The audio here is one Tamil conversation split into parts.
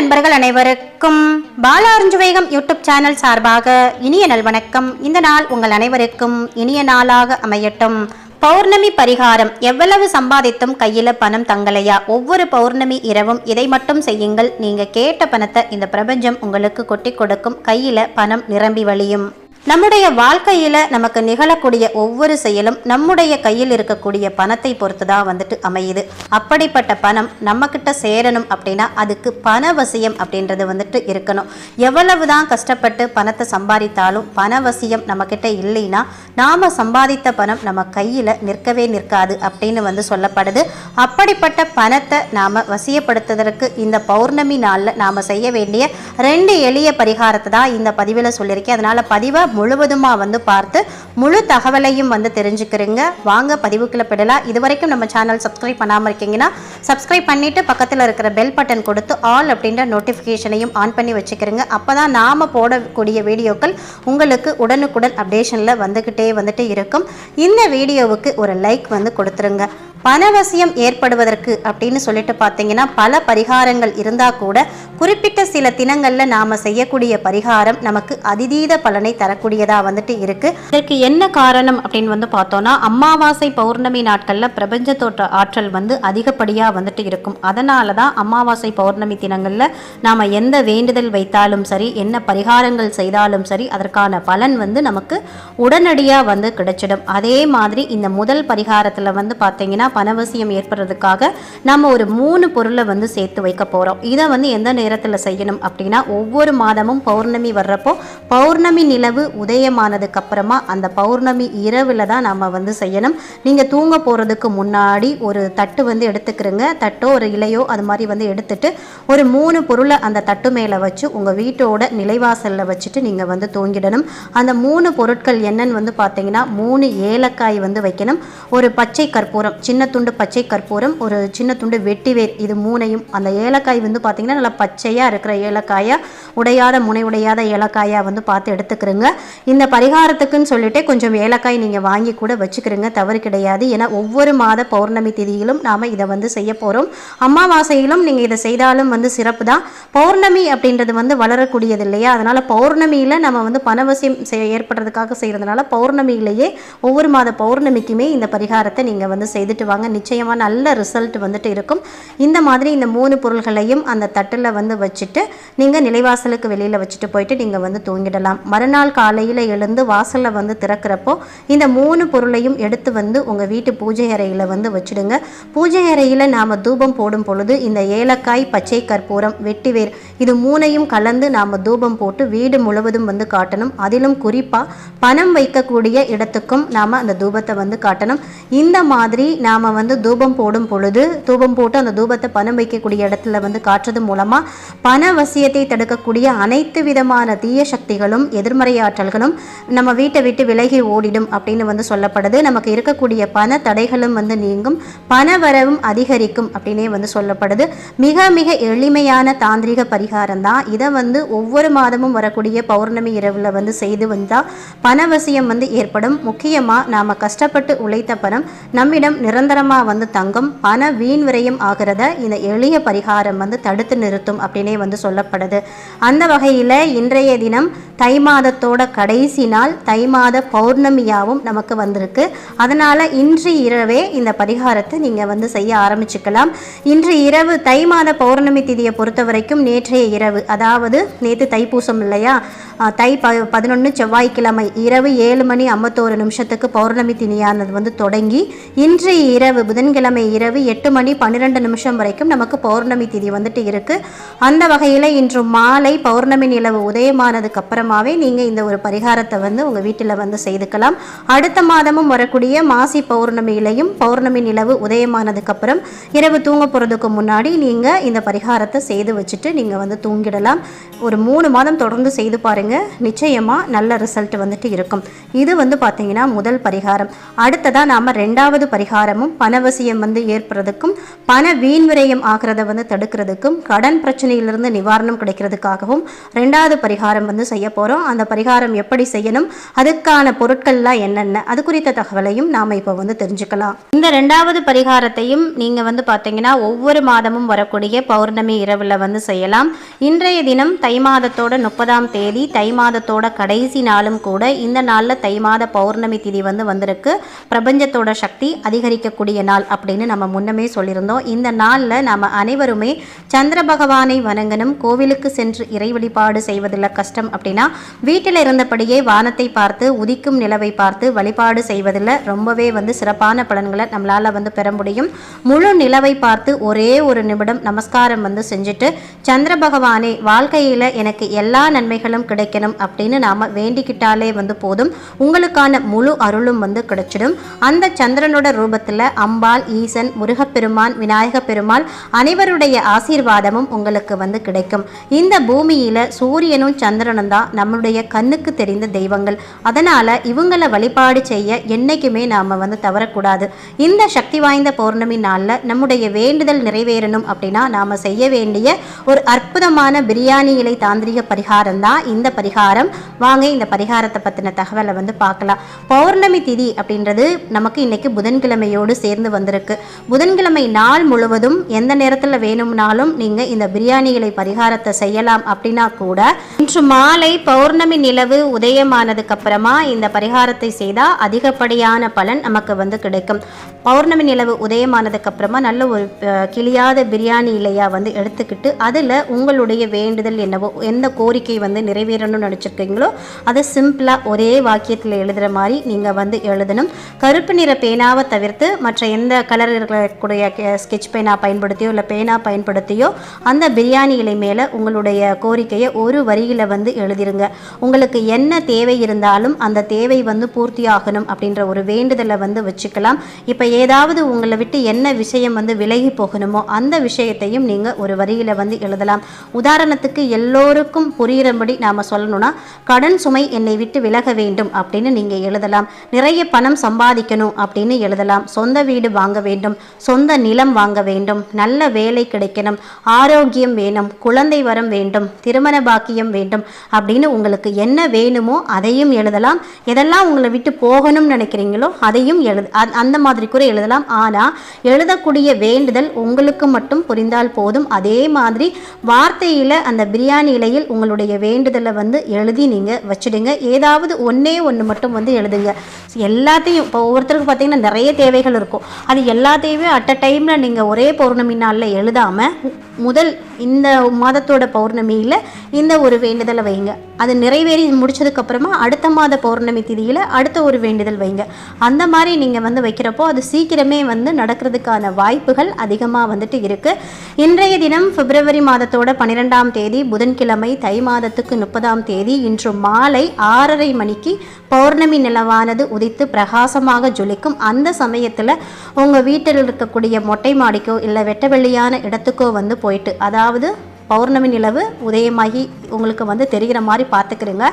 நண்பர்கள் அனைவருக்கும் பாலார்ஜுவேகம் யூடியூப் சேனல் சார்பாக இனிய நல்வணக்கம் இந்த நாள் உங்கள் அனைவருக்கும் இனிய நாளாக அமையட்டும். பௌர்ணமி பரிகாரம் எவ்வளவு சம்பாதித்தும் கையில பணம் தங்கலையா? ஒவ்வொரு பௌர்ணமி இரவும் இதை மட்டும் செய்யுங்கள். நீங்க கேட்ட பணத்தை இந்த பிரபஞ்சம் உங்களுக்கு கொட்டி கொடுக்கும். கையில பணம் நிரம்பி வழியும். நம்முடைய வாழ்க்கையில நமக்கு நிகழக்கூடிய ஒவ்வொரு செயலும் நம்முடைய கையில் இருக்கக்கூடிய பணத்தை பொறுத்து தான் வந்துட்டு அமையுது. அப்படிப்பட்ட பணம் நம்ம கிட்ட சேரணும் அப்படின்னா அதுக்கு பணவசியம் அப்படின்றது வந்துட்டு இருக்கணும். எவ்வளவு தான் கஷ்டப்பட்டு பணத்தை சம்பாதித்தாலும் பணவசியம் நம்ம கிட்ட இல்லைன்னா நாம சம்பாதித்த பணம் நம்ம கையில நிற்கவே நிற்காது அப்படின்னு வந்து சொல்லப்படுது. அப்படிப்பட்ட பணத்தை நாம வசியப்படுத்துவதற்கு இந்த பௌர்ணமி நாளில் நாம செய்ய வேண்டிய ரெண்டு எளிய பரிகாரத்தை தான் இந்த பதிவில் சொல்லியிருக்கேன். அதனால பதிவை முழுவதுமாக வந்து பார்த்து முழு தகவலையும் வந்து தெரிஞ்சுக்கிறீங்க. வாங்க பதிவுக்குள்ள பெடலாம் இது வரைக்கும் நம்ம சேனல் சப்ஸ்கிரைப் பண்ணாமல் இருக்கீங்கன்னா சப்ஸ்கிரைப் பண்ணிட்டு பக்கத்தில் இருக்கிற பெல் பட்டன் கொடுத்து ஆல் அப்படின்ற நோட்டிஃபிகேஷனையும் ஆன் பண்ணி வச்சுக்கிறீங்க. அப்போ தான் நாம் போடக்கூடிய வீடியோக்கள் உங்களுக்கு உடனுக்குடன் அப்டேஷனில் வந்துக்கிட்டே வந்துட்டு இருக்கும். இந்த வீடியோவுக்கு ஒரு லைக் வந்து கொடுத்துருங்க. பணவசியம் ஏற்படுவதற்கு அப்படின்னு சொல்லிட்டு பார்த்தீங்கன்னா பல பரிகாரங்கள் இருந்தால் கூட குறிப்பிட்ட சில தினங்களில் நாம் செய்யக்கூடிய பரிகாரம் நமக்கு அதிதீத பலனை தரக்கூடியதாக வந்துட்டு இருக்குது இதற்கு என்ன காரணம் அப்படின்னு வந்து பார்த்தோன்னா அமாவாசை பௌர்ணமி நாட்களில் பிரபஞ்ச தோற்ற ஆற்றல் வந்து அதிகப்படியாக வந்துட்டு இருக்கும். அதனால தான் அமாவாசை பௌர்ணமி தினங்களில் நாம் எந்த வேண்டுதல் வைத்தாலும் சரி என்ன பரிகாரங்கள் செய்தாலும் சரி அதற்கான பலன் வந்து நமக்கு உடனடியாக வந்து கிடைச்சிடும். அதே மாதிரி இந்த முதல் பரிகாரத்தில் வந்து பார்த்தீங்கன்னா பணவசியம் ஏற்படுறதுக்காக நம்ம ஒரு மூணு பொருளை வந்து சேர்த்து வைக்க போகிறோம் இதை வந்து எந்த நேரத்தில் செய்யணும் அப்படின்னா ஒவ்வொரு மாதமும் பௌர்ணமி வர்றப்போ பௌர்ணமி நிலவு உதயமானதுக்கு அப்புறமா அந்த பௌர்ணமி இரவில் தான் நம்ம வந்து செய்யணும். நீங்கள் தூங்க போகிறதுக்கு முன்னாடி ஒரு தட்டு வந்து எடுத்துக்கிறங்க. தட்டோ ஒரு இலையோ அது மாதிரி வந்து எடுத்துட்டு ஒரு மூணு பொருளை அந்த தட்டு மேலே வச்சு உங்கள் வீட்டோட நிலைவாசலில் வச்சுட்டு நீங்கள் வந்து தூங்கிடணும். அந்த மூணு பொருட்கள் என்னன்னு வந்து பார்த்தீங்கன்னா மூணு ஏலக்காய் வந்து வைக்கணும். ஒரு பச்சை கற்பூரம் சின்ன சின்ன துண்டு பச்சை கற்பூரம் ஒரு சின்ன துண்டு வெட்டிவேர். இது மூணையும் அந்த ஏலக்காய் வந்து பார்த்தீங்கன்னா நல்லா பச்சையாக இருக்கிற ஏலக்காயாக உடையாத முனை உடையாத ஏலக்காயாக வந்து பார்த்து எடுத்துக்கிறோங்க. இந்த பரிகாரத்துக்குன்னு சொல்லிட்டு கொஞ்சம் ஏலக்காய் நீங்கள் வாங்கி கூட வச்சுக்கிறோங்க தவறு கிடையாது. ஏன்னா ஒவ்வொரு மாத பௌர்ணமி திதியிலும் நாம் இதை வந்து செய்ய போகிறோம் அமாவாசையிலும் நீங்கள் இதை செய்தாலும் வந்து சிறப்பு தான். பௌர்ணமி அப்படின்றது வந்து வளரக்கூடியது இல்லையா? அதனால் பௌர்ணமியில் நம்ம வந்து பணவசியம் ஏற்படுறதுக்காக செய்கிறதுனால பௌர்ணமியிலேயே ஒவ்வொரு மாத பௌர்ணமிக்குமே இந்த பரிகாரத்தை நீங்கள் வந்து செய்துட்டு வாங்க நிச்சயமாக நல்ல ரிசல்ட் வந்துட்டு இருக்கும். இந்த மாதிரி இந்த மூணு பொருள்களையும் அந்த தட்டில் வந்து வச்சுட்டு நீங்கள் நிலைவாசலுக்கு வெளியில் வச்சுட்டு போயிட்டு நீங்கள் வந்து தூங்கிடலாம். மறுநாள் காலையில் எழுந்து வாசலில் வந்து திறக்கிறப்போ இந்த மூணு பொருளையும் எடுத்து வந்து உங்கள் வீட்டு பூஜை அறையில் வந்து வச்சுடுங்க. பூஜை அறையில் நாம் தூபம் போடும் பொழுது இந்த ஏலக்காய் பச்சை கற்பூரம் வெட்டிவேர் இது மூணையும் கலந்து நாம் தூபம் போட்டு வீடு முழுவதும் வந்து காட்டணும். அதிலும் குறிப்பாக பணம் வைக்கக்கூடிய இடத்துக்கும் நாம் அந்த தூபத்தை வந்து காட்டணும். இந்த மாதிரி நாம் வந்து தூபம் போடும் பொழுது தூபம் போட்டு அந்த தூபத்தை பணம் வைக்கக்கூடிய இடத்துல வந்து காட்டுறது மூலமாக பண வசியத்தை தடுக்கக்கூடிய அனைத்து விதமான தீய சக்திகளும் எதிர்மறை ஆற்றல்களும் நம்ம வீட்டை விட்டு விலகி ஓடிடும் அப்படின்னு வந்து சொல்லப்படுது. நமக்கு இருக்கக்கூடிய பண தடைகளும் வந்து நீங்கும் பண வரவும் அதிகரிக்கும் அப்படின்னே வந்து சொல்லப்படுது. மிக மிக எளிமையான தாந்திரிக பரிகாரம் தான். இதை வந்து ஒவ்வொரு மாதமும் வரக்கூடிய பௌர்ணமி இரவில் வந்து செய்து வந்தால் பணவசியம் வந்து ஏற்படும். முக்கியமாக நாம் கஷ்டப்பட்டு உழைத்த பணம் நம்மிடம் நிரந்தரமாக வந்து தங்கும் பண வீண் விரயம் ஆகிறத இந்த எளிய பரிகாரம் வந்து தடுத்து நிறுத்தும் அப்படின்னே வந்து சொல்லப்படுது. அந்த வகையில் இன்றைய தினம் தை மாதத்தோட கடைசி நாள் தை மாத பௌர்ணமியாகவும் நமக்கு வந்திருக்கு. அதனால் இன்று இரவே இந்த பரிகாரத்தை நீங்கள் வந்து செய்ய ஆரம்பிச்சுக்கலாம். இன்று இரவு தை மாத பௌர்ணமி திதியை பொறுத்த வரைக்கும் நேற்றைய இரவு அதாவது நேற்று தைப்பூசம் இல்லையா? தை ப பதினொன்று செவ்வாய்க்கிழமை இரவு ஏழு மணி ஐம்பத்தோரு நிமிஷத்துக்கு பௌர்ணமி தினியானது வந்து தொடங்கி இன்று இரவு புதன்கிழமை இரவு எட்டு மணி பன்னிரெண்டு நிமிஷம் வரைக்கும் நமக்கு பௌர்ணமி திதி வந்துட்டு இருக்கு. அந்த வகையில் இன்று மாலை பௌர்ணமி நிலவு உதயமானதுக்கு அப்புறமாவே நீங்கள் இந்த ஒரு பரிகாரத்தை வந்து உங்கள் வீட்டில் வந்து செய்துக்கலாம். அடுத்த மாதமும் வரக்கூடிய மாசி பௌர்ணமியிலையும் பௌர்ணமி நிலவு உதயமானதுக்கு அப்புறம் இரவு தூங்க போகிறதுக்கு முன்னாடி நீங்கள் இந்த பரிகாரத்தை செய்து வச்சுட்டு நீங்கள் வந்து தூங்கிடலாம். ஒரு மூணு மாதம் தொடர்ந்து செய்து பாருங்கள் நிச்சயமாக நல்ல ரிசல்ட் வந்துட்டு இருக்கும். இது வந்து பார்த்தீங்கன்னா முதல் பரிகாரம். அடுத்ததாக நாம் ரெண்டாவது பரிகாரமும் பணவசியம் வந்து ஏற்படுறதுக்கும் பண வீண் விரயம் ஆகிறத வந்து தடுக்கிறதுக்கும் கடன் பிரச்சனையிலிருந்து நிவாரணம் கிடைக்கிறதுக்காகவும் ரெண்டாவது பரிகாரம் வந்து செய்ய போகிறோம் அந்த பரிகாரம் எப்படி செய்யணும் அதுக்கான பொருட்கள்லாம் என்னென்ன அது குறித்த தகவலையும் நாம் இப்போ வந்து தெரிஞ்சுக்கலாம். இந்த ரெண்டாவது பரிகாரத்தையும் நீங்கள் வந்து பார்த்தீங்கன்னா ஒவ்வொரு மாதமும் வரக்கூடிய பௌர்ணமி இரவில் வந்து செய்யலாம். இன்றைய தினம் தை மாதத்தோட முப்பதாம் தேதி தை மாதத்தோட கடைசி நாளும் கூட இந்த நாளில் தை மாத பௌர்ணமி திதி வந்து வந்திருக்கு. பிரபஞ்சத்தோட சக்தி அதிகரிக்க அதிகரிக்கக்கூடிய நாள் அப்படின்னு நம்ம முன்னமே சொல்லியிருந்தோம். இந்த நாளில் நம்ம அனைவருமே சந்திர பகவானை வணங்கணும். கோவிலுக்கு சென்று இறை வழிபாடு செய்வதில் கஷ்டம் அப்படின்னா வீட்டில் இருந்தபடியே வானத்தை பார்த்து உதிக்கும் நிலவை பார்த்து வழிபாடு செய்வதில் ரொம்பவே வந்து சிறப்பான பலன்களை நம்மளால் வந்து பெற முடியும். முழு நிலவை பார்த்து ஒரே ஒரு நிமிடம் நமஸ்காரம் வந்து செஞ்சுட்டு சந்திர பகவானே வாழ்க்கையில் எனக்கு எல்லா நன்மைகளும் கிடைக்கணும் அப்படின்னு நாம் வேண்டிக்கிட்டாலே வந்து போதும். உங்களுக்கான முழு அருளும் வந்து கிடைச்சிடும். அந்த சந்திரனோட ரூபத்தில் உள்ள அம்பாள் ஈசன் முருகப்பெருமான் விநாயக பெருமாள் அனைவருடைய ஆசீர்வாதமும் உங்களுக்கு வந்து கிடைக்கும். இந்த பூமியில் சூரியனும் சந்திரனும் தான் நம்மளுடைய கண்ணுக்கு தெரிந்த தெய்வங்கள். அதனால் இவங்களை வழிபாடு செய்ய என்றைக்குமே நாம் வந்து தவறக்கூடாது. இந்த சக்தி வாய்ந்த பௌர்ணமி நாளில் நம்முடைய வேண்டுதல் நிறைவேறணும் அப்படின்னா நாம் செய்ய வேண்டிய ஒரு அற்புதமான பிரியாணி இலை தாந்திரிக பரிகாரம் தான் இந்த பரிகாரம். வாங்க இந்த பரிகாரத்தை பற்றின தகவலை வந்து பார்க்கலாம். பௌர்ணமி திதி அப்படின்றது நமக்கு இன்னைக்கு புதன்கிழமையோடு சேர்ந்து வந்திருக்கு. புதன்கிழமை நாள் முழுவதும் எந்த நேரத்தில் வேணும்னாலும் நீங்கள் இந்த பிரியாணிகளை பரிகாரத்தை செய்யலாம் அப்படின்னா கூட இன்று மாலை பௌர்ணமி நிலவு உதயமானதுக்கு அப்புறமா இந்த பரிகாரத்தை செய்தால் அதிகப்படியான பலன் நமக்கு வந்து கிடைக்கும். பௌர்ணமி நிலவு உதயமானதுக்கு அப்புறமா நல்ல ஒரு கிளியாத பிரியாணி இலையா வந்து எடுத்துக்கிட்டு அதில் உங்களுடைய வேண்டுதல் என்னவோ எந்த கோரிக்கை வந்து நிறைவேறணும்னு நினச்சிருக்கீங்களோ அதை சிம்பிளாக ஒரே வாக்கியத்தில் எழுதுகிற மாதிரி நீங்கள் வந்து எழுதணும். கருப்பு நிற பேனாவை தவிர்த்து மற்ற எந்த கலர் இருக்கக்கூடிய ஸ்கெட்ச் பேனா பயன்படுத்தியோ இல்லை பேனா பயன்படுத்தியோ அந்த பிரியாணி இலை மேலே உங்களுடைய கோரிக்கையை ஒரு வரியில் வந்து எழுதிருங்க. உங்களுக்கு என்ன தேவை இருந்தாலும் அந்த தேவை வந்து பூர்த்தி ஆகணும் அப்படின்ற ஒரு வேண்டுதலை வந்து வச்சுக்கலாம். இப்போ ஏதாவது உங்களை விட்டு என்ன விஷயம் வந்து விலகி போகணுமோ அந்த விஷயத்தையும் நீங்கள் ஒரு வரியில் வந்து எழுதலாம். உதாரணத்துக்கு எல்லோருக்கும் புரிகிறபடி நாம் சொல்லணும்னா கடன் சுமை என்னை விட்டு விலக வேண்டும் அப்படின்னு நீங்கள் எழுதலாம். நிறைய பணம் சம்பாதிக்கணும் அப்படின்னு எழுதலாம். சொந்த வீடு வாங்க வேண்டும் சொந்த நிலம் வாங்க வேண்டும் நல்ல வேலை கிடைக்கணும் ஆரோக்கியம் வேணும் குழந்தை வரம் வேண்டும் திருமண பாக்கியம் வேண்டும் அப்படின்னு உங்களுக்கு என்ன வேணுமோ அதையும் எழுதலாம். எதெல்லாம் உங்களை விட்டு போகணும்னு நினைக்கிறீங்களோ அதையும் எழுது அந்த மாதிரி கூட எழுதலாம். ஆனால் எழுதக்கூடிய வேண்டுதல் உங்களுக்கு மட்டும் புரிந்தால் போதும். அதே மாதிரி வார்த்தையில் அந்த பிரியாணி இலையில் உங்களுடைய வேண்டுதலை வந்து எழுதி நீங்கள் வச்சிடுங்க. ஏதாவது ஒன்றே ஒன்று மட்டும் வந்து எழுதுங்க. எல்லாத்தையும் இப்போ ஒவ்வொருத்தருக்கும் பார்த்தீங்கன்னா நிறைய தேவைகள் இருக்கும். அது எல்லாத்தையுமே அட் அ டைமில் நீங்கள் ஒரே பௌர்ணமி நாளில் எழுதாமல் முதல் இந்த மாதத்தோட பௌர்ணமியில் இந்த ஒரு வேண்டுதலை வைங்க. அது நிறைவேறி முடிச்சதுக்கப்புறமா அடுத்த மாத பௌர்ணமி திதியில் அடுத்த ஒரு வேண்டுதல் வைங்க. அந்த மாதிரி நீங்கள் வந்து வைக்கிறப்போ அது சீக்கிரமே வந்து நடக்கிறதுக்கான வாய்ப்புகள் அதிகமாக வந்துட்டு இருக்குது இன்றைய தினம் பிப்ரவரி மாதத்தோட பன்னிரெண்டாம் தேதி புதன்கிழமை தை மாதத்துக்கு முப்பதாம் தேதி இன்று மாலை ஆறரை மணிக்கு பௌர்ணமி நிலவானது உதித்து பிரகாசமாக ஜொலிக்கும் அந்த சமயத்தில் உங்கள் வீட்டில் இருக்கக்கூடிய மொட்டை மாடிக்கோ இல்லை வெட்ட வெளியான இடத்துக்கோ வந்து போயிட்டு அதாவது பௌர்ணமி நிலவு உதயமாகி உங்களுக்கு வந்து தெரிகிற மாதிரி பார்த்துக்கிறீங்க.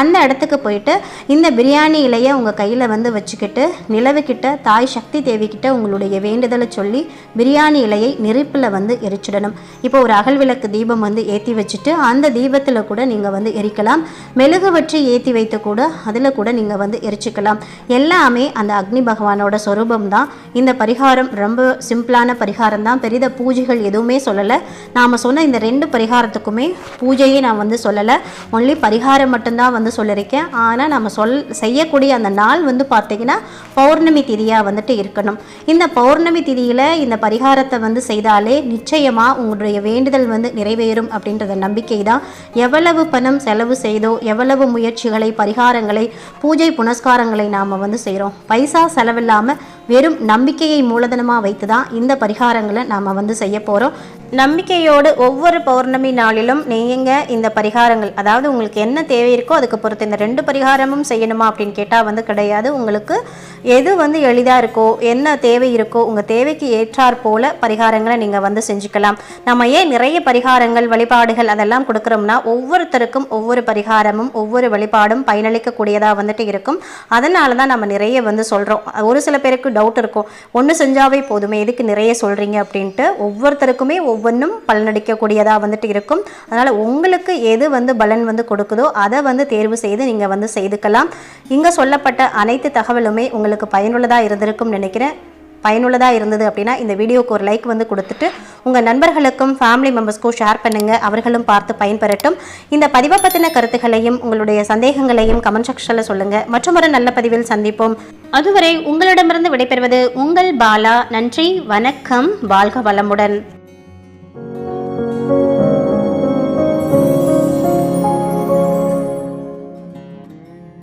அந்த இடத்துக்கு போயிட்டு இந்த பிரியாணி இலையை உங்கள் கையில் வந்து வச்சுக்கிட்டு நிலவுக்கிட்ட தாய் சக்தி தேவிக்கிட்ட உங்களுடைய வேண்டுதலை சொல்லி பிரியாணி இலையை நெருப்பில் வந்து எரிச்சிடணும். இப்போ ஒரு அகல் விளக்கு தீபம் வந்து ஏற்றி வச்சுட்டு அந்த தீபத்தில் கூட நீங்கள் வந்து எரிக்கலாம். மெழுகு வற்றி ஏற்றி வைத்து கூட அதில் கூட நீங்கள் வந்து எரிச்சுக்கலாம். எல்லாமே அந்த அக்னி பகவானோட சொரூபம் தான். இந்த பரிகாரம் ரொம்ப சிம்பிளான பரிகாரம் தான். பெரித பூஜைகள் எதுவுமே சொல்லலை. நாம் சொன்ன இந்த ரெண்டு பரிகாரத்துக்குமே பூஜையை நான் வந்து சொல்லலை. ஒன்லி பரிகாரம் மட்டும்தான் வந்து சொல்லியிருக்கேன் ஆனால் நம்ம சொல் செய்யக்கூடிய அந்த நாள் வந்து பார்த்தீங்கன்னா பௌர்ணமி திதியாக வந்துட்டு இருக்கணும். இந்த பௌர்ணமி திதியில் இந்த பரிகாரத்தை வந்து செய்தாலே நிச்சயமாக உங்களுடைய வேண்டுதல் வந்து நிறைவேறும் அப்படின்றத நம்பிக்கை தான் எவ்வளவு பணம் செலவு செய்தோ எவ்வளவு முயற்சிகளை பரிகாரங்களை பூஜை புனஸ்காரங்களை நாம் வந்து செய்கிறோம் பைசா செலவில்லாமல் வெறும் நம்பிக்கையை மூலதனமாக வைத்து தான் இந்த பரிகாரங்களை நாம் வந்து செய்ய போகிறோம் நம்பிக்கையோடு ஒவ்வொரு பௌர்ணமி நாளிலும் நீங்கள் இந்த பரிகாரங்கள் அதாவது உங்களுக்கு என்ன தேவை இருக்கோ அதுக்கு பொறுத்து இந்த ரெண்டு பரிகாரமும் செய்யணுமா அப்படின்னு கேட்டால் வந்து கிடையாது. உங்களுக்கு எது வந்து எளிதாக இருக்கோ என்ன தேவை இருக்கோ உங்கள் தேவைக்கு ஏற்றாற் போல பரிகாரங்களை நீங்கள் வந்து செஞ்சுக்கலாம். நம்ம ஏன் நிறைய பரிகாரங்கள் வழிபாடுகள் அதெல்லாம் கொடுக்குறோம்னா ஒவ்வொருத்தருக்கும் ஒவ்வொரு பரிகாரமும் ஒவ்வொரு வழிபாடும் பயனளிக்கக்கூடியதாக வந்துட்டு இருக்கும். அதனால தான் நம்ம நிறைய வந்து சொல்கிறோம் ஒரு சில பேருக்கு டவுட் இருக்கும். ஒன்று செஞ்சாவே போதுமே எதுக்கு நிறைய சொல்கிறீங்க அப்படின்ட்டு. ஒவ்வொருத்தருக்குமே ஒவ்வொரு ஒவ்வொன்றும் பலனடிக்கக்கூடியதாக வந்துட்டு இருக்கும். அதனால் உங்களுக்கு எது வந்து பலன் வந்து கொடுக்குதோ அதை வந்து தேர்வு செய்து நீங்கள் வந்து செய்துக்கலாம். இங்கே சொல்லப்பட்ட அனைத்து தகவலுமே உங்களுக்கு பயனுள்ளதாக இருந்திருக்கும்னு நினைக்கிறேன். பயனுள்ளதாக இருந்தது அப்படின்னா இந்த வீடியோக்கு ஒரு லைக் வந்து கொடுத்துட்டு உங்கள் நண்பர்களுக்கும் ஃபேமிலி மெம்பர்ஸ்க்கும் ஷேர் பண்ணுங்கள் அவர்களும் பார்த்து பயன்பெறட்டும். இந்த பதிவை பற்றின கருத்துக்களையும் உங்களுடைய சந்தேகங்களையும் கமெண்ட் செக்ஷனில் சொல்லுங்கள் மற்றும் ஒரு நல்ல பதிவில் சந்திப்போம். அதுவரை உங்களிடமிருந்து விடைபெறுவது உங்கள் பாலா. நன்றி வணக்கம். வாழ்க வளமுடன்.